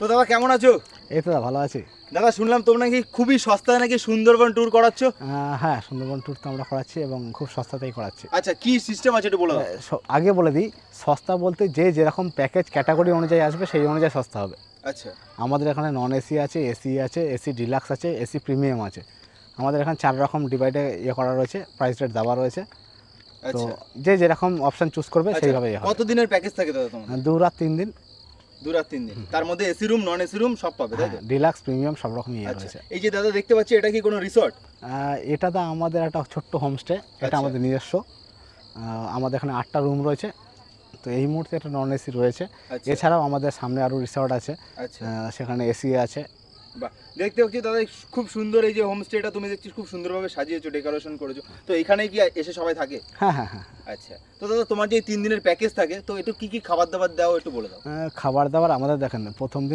তো দাদা কেমন আছো? এই তো ভালো আছি। দাদা শুনলাম তোমরা নাকি খুবই সস্তায় নাকি সুন্দরবন ট্যুর করাচ্ছ? হ্যাঁ সুন্দরবন ট্যুর তো আমরা করাচ্ছি এবং খুব সস্তাতেই করাচ্ছি। আচ্ছা কি সিস্টেম আছে একটু বলো। আগে বলে দিই সস্তা বলতে যে যেরকম প্যাকেজ ক্যাটাগরি অনুযায়ী আসবে সেই অনুযায়ী সস্তা হবে। আচ্ছা। আমাদের এখানে নন এসি আছে এসি আছে এসি ডিলাক্স আছে এসি প্রিমিয়াম আছে। আমাদের এখানে চার রকম ডিভাইডে ইয়ে করা রয়েছে প্রাইস রেট দেওয়া রয়েছে। তো আচ্ছা। যে যেরকম অপশন চুজ করবে আচ্ছা, সেইভাবেই হবে। কত দিনের প্যাকেজ থাকে দাদা তোমার দু রাত তিন দিন। দু রাত তিন দিন। তার মধ্যে AC room non AC room সব পাবে তাই তো? ডিলাক্স প্রিমিয়াম সব রকম ইয়ে আচ্ছা। রয়েছে। এই যে দাদা দেখতে পাচ্ছি এটা কি কোনো রিসর্ট এটা দা আমাদের একটা ছোট্ট হোমস্টে এটা আচ্ছা। আমাদের নিজস্ব। আমাদের এখানে আটটা রুম রয়েছে। তো এই মুহূর্তে একটা নন এসি রয়েছে। আচ্ছা। এছাড়াও আমাদের সামনে আরও রিসর্ট আছে। সেখানে এসি আছে। দেখতে পাচ্ছি দাদা খুব সুন্দর এই যে হোমস্টেটা তুমি দেখছি খুব সুন্দরভাবে সাজিয়েছো ডেকোরেশন করেছ। তো এখানেই কি এসে সবাই থাকে? হ্যাঁ হ্যাঁ হ্যাঁ। আচ্ছা। তো দাদা, তোমার যে তিন দিনের প্যাকেজ থাকে, তো একটু কি কি খাবার দাবার দাও, একটু বলে দাও। খাবার দাবার আমাদের দেখেন প্রথম দিন